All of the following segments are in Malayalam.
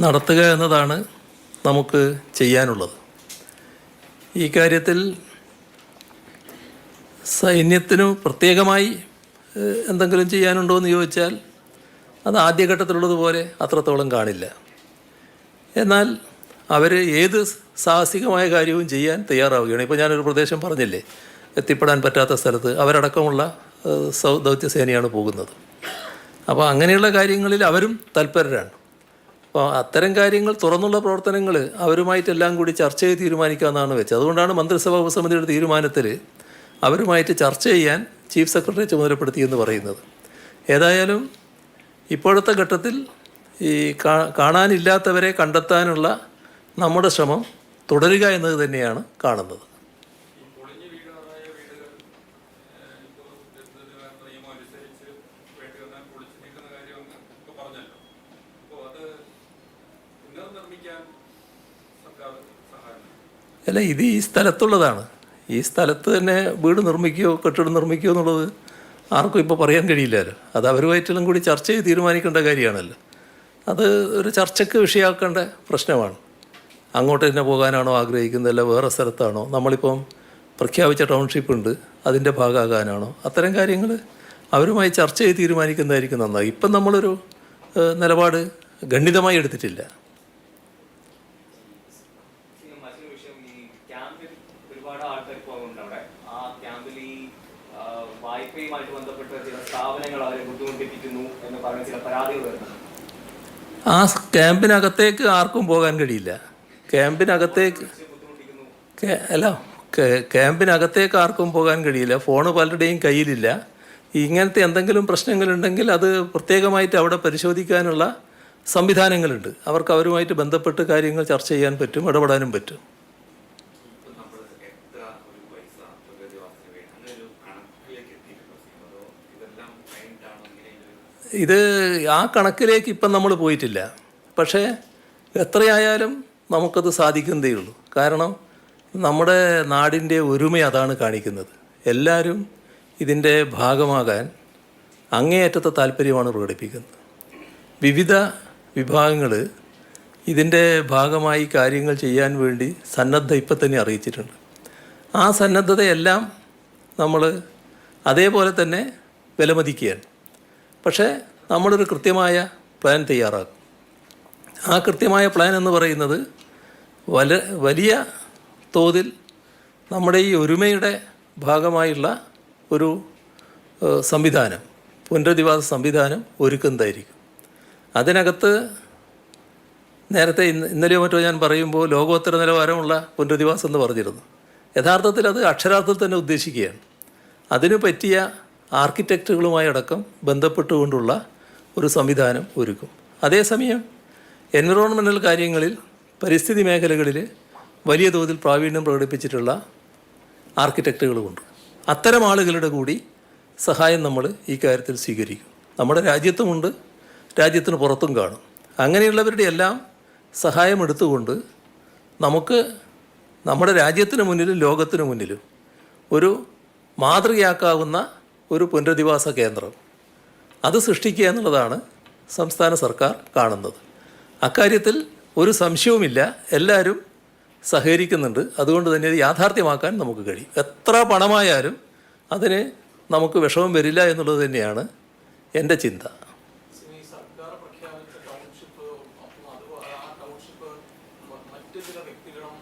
നടത്തുക എന്നതാണ് നമുക്ക് ചെയ്യാനുള്ളത്. ഈ കാര്യത്തിൽ സൈന്യത്തിനു പ്രത്യേകമായി എന്തെങ്കിലും ചെയ്യാനുണ്ടോ എന്ന് ചോദിച്ചാൽ അത് ആദ്യഘട്ടത്തിലുള്ളതുപോലെ അത്രത്തോളം കാണില്ല. എന്നാൽ അവർ ഏത് സാഹസികമായ കാര്യവും ചെയ്യാൻ തയ്യാറാവുകയാണ്. ഇപ്പോൾ ഞാനൊരു പ്രദേശം പറഞ്ഞില്ലേ എത്തിപ്പെടാൻ പറ്റാത്ത സ്ഥലത്ത് അവരടക്കമുള്ള ദൗത്യസേനയാണ് പോകുന്നത്. അപ്പോൾ അങ്ങനെയുള്ള കാര്യങ്ങളിൽ അവരും തൽപരരാണ്. അപ്പോൾ അത്തരം കാര്യങ്ങൾ തുറന്നുള്ള പ്രവർത്തനങ്ങൾ അവരുമായിട്ടെല്ലാം കൂടി ചർച്ച ചെയ്ത് തീരുമാനിക്കാമെന്നാണ് വെച്ചത്. അതുകൊണ്ടാണ് മന്ത്രിസഭാ ഉപസമിതിയുടെ തീരുമാനത്തിൽ അവരുമായിട്ട് ചർച്ച ചെയ്യാൻ ചീഫ് സെക്രട്ടറി ചുമതലപ്പെടുത്തിയെന്ന് പറയുന്നത്. ഏതായാലും ഇപ്പോഴത്തെ ഘട്ടത്തിൽ ഈ കാണാനില്ലാത്തവരെ കണ്ടെത്താനുള്ള നമ്മുടെ ശ്രമം തുടരുക എന്നത് തന്നെയാണ് കാണുന്നത്. അല്ല ഇത് ഈ സ്ഥലത്തുള്ളതാണ്. ഈ സ്ഥലത്ത് തന്നെ വീട് നിർമ്മിക്കുകയോ കെട്ടിടം നിർമ്മിക്കുകയോ എന്നുള്ളത് ആർക്കും ഇപ്പോൾ പറയാൻ കഴിയില്ലല്ലോ. അത് അവരുമായിട്ടെല്ലാം കൂടി ചർച്ച ചെയ്ത് തീരുമാനിക്കേണ്ട കാര്യമാണല്ലോ. അത് ഒരു ചർച്ചയ്ക്ക് വിഷയമാക്കേണ്ട പ്രശ്നമാണ്. അങ്ങോട്ട് തന്നെ പോകാനാണോ ആഗ്രഹിക്കുന്നത്? അല്ല വേറെ സ്ഥലത്താണോ? നമ്മളിപ്പം പ്രഖ്യാപിച്ച ടൗൺഷിപ്പ് ഉണ്ട് അതിന്റെ ഭാഗമാകാനാണോ? അത്തരം കാര്യങ്ങൾ അവരുമായി ചർച്ച ചെയ്ത് തീരുമാനിക്കുന്നതായിരിക്കും നന്നായി. ഇപ്പം നമ്മളൊരു നിലപാട് ഗണ്ഡിതമായി എടുത്തിട്ടില്ല. ക്യാമ്പിൽ ഒരുപാട് ആൾക്കാർ പോകുന്നുണ്ട് അവിടെ. ആ ക്യാമ്പിൽ ഈ വായ്പയുമായിട്ട് ബന്ധപ്പെട്ട ചില സ്ഥാപനങ്ങൾ അവരെ ബുദ്ധിമുട്ടിപ്പിക്കുന്നു എന്ന് പറഞ്ഞ ചില പരാതികൾ വരുന്നുണ്ട്. ആ ക്യാമ്പിനകത്തേക്ക് ആർക്കും പോകാൻ കഴിയില്ല. ക്യാമ്പിനകത്തേക്ക് അല്ല ക്യാമ്പിനകത്തേക്ക് ആർക്കും പോകാൻ കഴിയില്ല. ഫോണ് പലരുടെയും കയ്യിലില്ല. ഇങ്ങനത്തെ എന്തെങ്കിലും പ്രശ്നങ്ങളുണ്ടെങ്കിൽ അത് പ്രത്യേകമായിട്ട് അവിടെ പരിശോധിക്കാനുള്ള സംവിധാനങ്ങളുണ്ട്. അവർക്ക് അവരുമായിട്ട് ബന്ധപ്പെട്ട് കാര്യങ്ങൾ ചർച്ച ചെയ്യാൻ പറ്റും ഇടപെടാനും പറ്റും. ഇത് ആ കണക്കിലേക്ക് ഇപ്പം നമ്മൾ പോയിട്ടില്ല. പക്ഷേ എത്രയായാലും നമുക്കത് സാധിക്കുന്നതേ ഉള്ളൂ. കാരണം നമ്മുടെ നാടിന്റെ ഒരുമ അതാണ് കാണിക്കുന്നത്. എല്ലാവരും ഇതിന്റെ ഭാഗമാകാൻ അങ്ങേയറ്റത്തെ താല്പര്യമാണ് പ്രകടിപ്പിക്കുന്നത്. വിവിധ വിഭാഗങ്ങൾ ഇതിന്റെ ഭാഗമായി കാര്യങ്ങൾ ചെയ്യാൻ വേണ്ടി സന്നദ്ധ ഇപ്പം തന്നെ അറിയിച്ചിട്ടുണ്ട്. ആ സന്നദ്ധതയെല്ലാം നമ്മൾ അതേപോലെ തന്നെ വിലമതിക്കുകയാണ്. പക്ഷേ നമ്മളൊരു കൃത്യമായ പ്ലാൻ തയ്യാറാക്കും. ആ കൃത്യമായ പ്ലാൻ എന്ന് പറയുന്നത് വല വലിയ തോതിൽ നമ്മുടെ ഈ ഒരുമയുടെ ഭാഗമായുള്ള ഒരു സംവിധാനം പുനരധിവാസ സംവിധാനം ഒരുക്കുന്നതായിരിക്കും. അതിനകത്ത് നേരത്തെ ഇന്ന് ഇന്നലെയോ മറ്റോ ഞാൻ പറയുമ്പോൾ ലോകോത്തര നിലവാരമുള്ള പുനരധിവാസം എന്ന് പറഞ്ഞിരുന്നു. യഥാർത്ഥത്തിൽ അത് അക്ഷരാർത്ഥത്തിൽ തന്നെ ഉദ്ദേശിക്കുകയാണ്. അതിനു പറ്റിയ ആർക്കിടെക്റ്റുകളുമായി അടക്കം ബന്ധപ്പെട്ടുകൊണ്ടുള്ള ഒരു സംവിധാനം ഒരുക്കും. അതേസമയം എൻവിറോൺമെന്റൽ കാര്യങ്ങളിൽ പരിസ്ഥിതി മേഖലകളിൽ വലിയ തോതിൽ പ്രാവീണ്യം പ്രകടിപ്പിച്ചിട്ടുള്ള ആർക്കിടെക്റ്റുകളുമുണ്ട്. അത്തരം ആളുകളുടെ കൂടി സഹായം നമ്മൾ ഈ കാര്യത്തിൽ സ്വീകരിക്കും. നമ്മുടെ രാജ്യത്തുമുണ്ട് രാജ്യത്തിന് പുറത്തും കാണും. അങ്ങനെയുള്ളവരുടെ എല്ലാം സഹായം എടുത്തുകൊണ്ട് നമുക്ക് നമ്മുടെ രാജ്യത്തിന് മുന്നിലും ലോകത്തിന് മുന്നിലും ഒരു മാതൃകയാക്കാവുന്ന ഒരു പുനരധിവാസ കേന്ദ്രം. അത് സൃഷ്ടിക്കുക എന്നുള്ളതാണ് സംസ്ഥാന സർക്കാർ കാണുന്നത്. അക്കാര്യത്തിൽ ഒരു സംശയവുമില്ല. എല്ലാവരും സഹകരിക്കുന്നുണ്ട്. അതുകൊണ്ട് തന്നെ അത് യാഥാർത്ഥ്യമാക്കാൻ നമുക്ക് കഴിയും. എത്ര പണമായാലും അതിന് നമുക്ക് വിഷമം വരില്ല എന്നുള്ളത് തന്നെയാണ് എന്റെ ചിന്ത ഈ സർക്കാർ പ്രഖ്യാപിച്ച ടൗൺഷിപ്പ് അപ്പം അത് ആ ടൗൺഷിപ്പ് മ- മറ്റ് ചില വ്യക്തികളും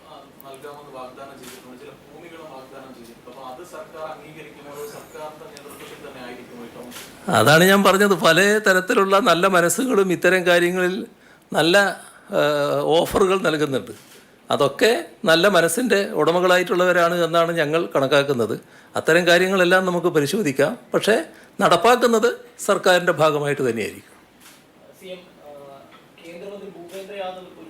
നൽകാമെന്ന് വാഗ്ദാനം ചെയ്തിട്ടുണ്ട്. ചില ഭൂമികളും വാഗ്ദാനം ചെയ്തിട്ടുണ്ട്. അപ്പൊ അത് സർക്കാർ അംഗീകരിക്കുമോ സർക്കാരിന്റെ നേതൃത്വത്തിൽ തന്നെ ആയിരിക്കും അതാണ് ഞാൻ പറഞ്ഞത്. പല തരത്തിലുള്ള നല്ല മനസ്സുകളും ഇത്തരം കാര്യങ്ങളിൽ നല്ല ഓഫറുകൾ നൽകുന്നുണ്ട്. അതൊക്കെ നല്ല മനസ്സിന്റെ ഉടമകളായിട്ടുള്ളവരാണ് എന്നാണ് ഞങ്ങൾ കണക്കാക്കുന്നത്. അത്തരം കാര്യങ്ങളെല്ലാം നമുക്ക് പരിശോധിക്കാം. പക്ഷേ നടപ്പാക്കുന്നത് സർക്കാരിന്റെ ഭാഗമായിട്ട് തന്നെയായിരിക്കും. ഭൂപേന്ദ്ര എം